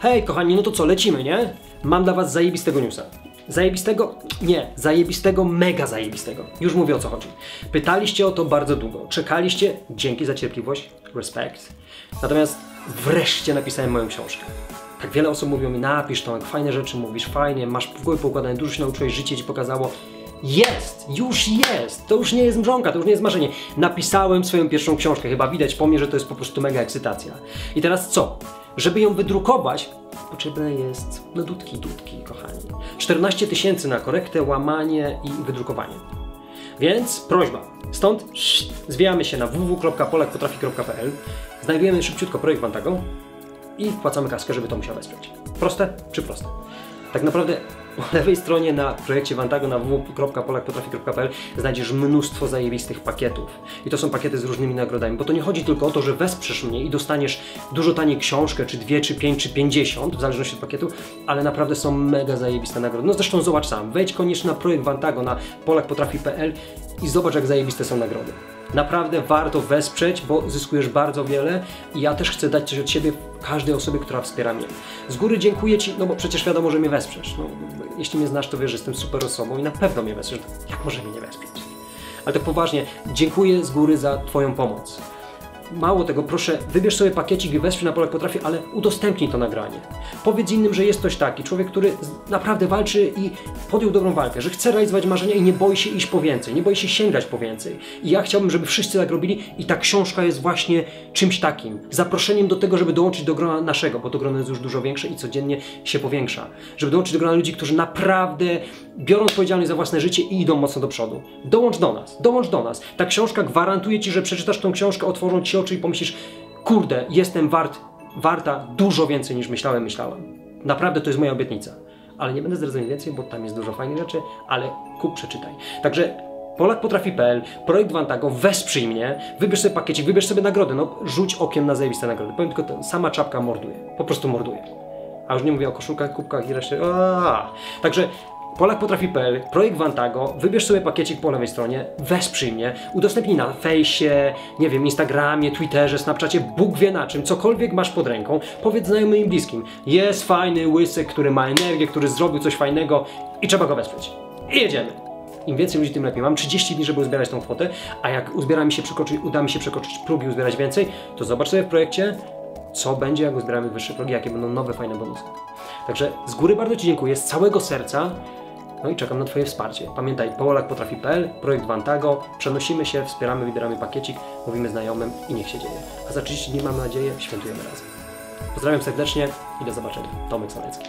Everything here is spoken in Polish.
Hej, kochani, no to co, lecimy, nie? Mam dla was zajebistego newsa. Zajebistego? Nie, zajebistego, mega zajebistego. Już mówię o co chodzi. Pytaliście o to bardzo długo. Czekaliście, dzięki za cierpliwość, respekt. Natomiast wreszcie napisałem moją książkę. Tak wiele osób mówiło mi, napisz to, fajne rzeczy mówisz, fajnie, masz w głowie poukładane, dużo się nauczyłeś, życie ci pokazało. Jest! Już jest! To już nie jest mrzonka, to już nie jest marzenie. Napisałem swoją pierwszą książkę, chyba widać po mnie, że to jest po prostu mega ekscytacja. I teraz co? Żeby ją wydrukować, potrzebne jest, no dudki, dudki, kochani. 14 tysięcy na korektę, łamanie i wydrukowanie. Więc prośba. Stąd zwijamy się na www.polakpotrafi.pl Znajdujemy szybciutko projekt Wantago i wpłacamy kaskę, żeby to musiał wesprzeć. Proste czy proste? Tak naprawdę po lewej stronie na projekcie Wantago na www.polakpotrafi.pl znajdziesz mnóstwo zajebistych pakietów. I to są pakiety z różnymi nagrodami, bo to nie chodzi tylko o to, że wesprzesz mnie i dostaniesz dużo taniej książkę, czy dwie, czy pięć, czy pięćdziesiąt, w zależności od pakietu, ale naprawdę są mega zajebiste nagrody. No zresztą zobacz sam, wejdź koniecznie na projekt Wantago na polakpotrafi.pl i zobacz jak zajebiste są nagrody. Naprawdę warto wesprzeć, bo zyskujesz bardzo wiele i ja też chcę dać coś od siebie każdej osobie, która wspiera mnie. Z góry dziękuję Ci, no bo przecież wiadomo, że mnie wesprzesz. No, jeśli mnie znasz, to wiesz, że jestem super osobą i na pewno mnie wesprzesz. Jak może mnie nie wesprzeć? Ale tak poważnie, dziękuję z góry za Twoją pomoc. Mało tego, proszę, wybierz sobie pakiecik i wesprzyj na Polak Potrafi, ale udostępnij to nagranie. Powiedz innym, że jest ktoś taki, człowiek, który naprawdę walczy i podjął dobrą walkę, że chce realizować marzenia i nie boi się iść po więcej, nie boi się sięgać po więcej. I ja chciałbym, żeby wszyscy tak robili i ta książka jest właśnie czymś takim. Zaproszeniem do tego, żeby dołączyć do grona naszego, bo to grono jest już dużo większe i codziennie się powiększa. Żeby dołączyć do grona ludzi, którzy naprawdę biorą odpowiedzialność za własne życie i idą mocno do przodu. Dołącz do nas, dołącz do nas. Ta książka gwarantuje Ci, że przeczytasz tą książkę, otworzą Ci oczy i pomyślisz, kurde, jestem wart, warta dużo więcej niż myślałem, myślałem. Naprawdę to jest moja obietnica. Ale nie będę zdradzał więcej, bo tam jest dużo fajnych rzeczy, ale kup, przeczytaj. Także polakpotrafi.pl, projekt Wantago, wesprzyj mnie, wybierz sobie pakiecik, wybierz sobie nagrody, no rzuć okiem na zajebiste nagrody. Powiem tylko, sama czapka morduje, po prostu morduje. A już nie mówię o koszulkach, kubkach i reszcie. Także polakpotrafi.pl, projekt Wantago, wybierz sobie pakiecik po lewej stronie, wesprzyj mnie, udostępnij na fejsie, nie wiem, Instagramie, Twitterze, Snapchacie, Bóg wie na czym, cokolwiek masz pod ręką, powiedz znajomym i bliskim, jest fajny łysek, który ma energię, który zrobił coś fajnego i trzeba go wesprzeć. I jedziemy. Im więcej ludzi, tym lepiej. Mam 30 dni, żeby uzbierać tą kwotę, a jak uzbiera mi się przekroczyć, uda mi się przekroczyć próg i uzbierać więcej, to zobacz sobie w projekcie, co będzie, jak uzbieramy wyższe progi, jakie będą nowe, fajne bonusy. Także z góry bardzo Ci dziękuję, z całego serca. No i czekam na Twoje wsparcie. Pamiętaj, połolakpotrafi.pl, projekt Wantago, przenosimy się, wspieramy, wybieramy pakiecik, mówimy znajomym i niech się dzieje. A za 30 dni, mam nadzieję, świętujemy razem. Pozdrawiam serdecznie i do zobaczenia. Tomek Solecki.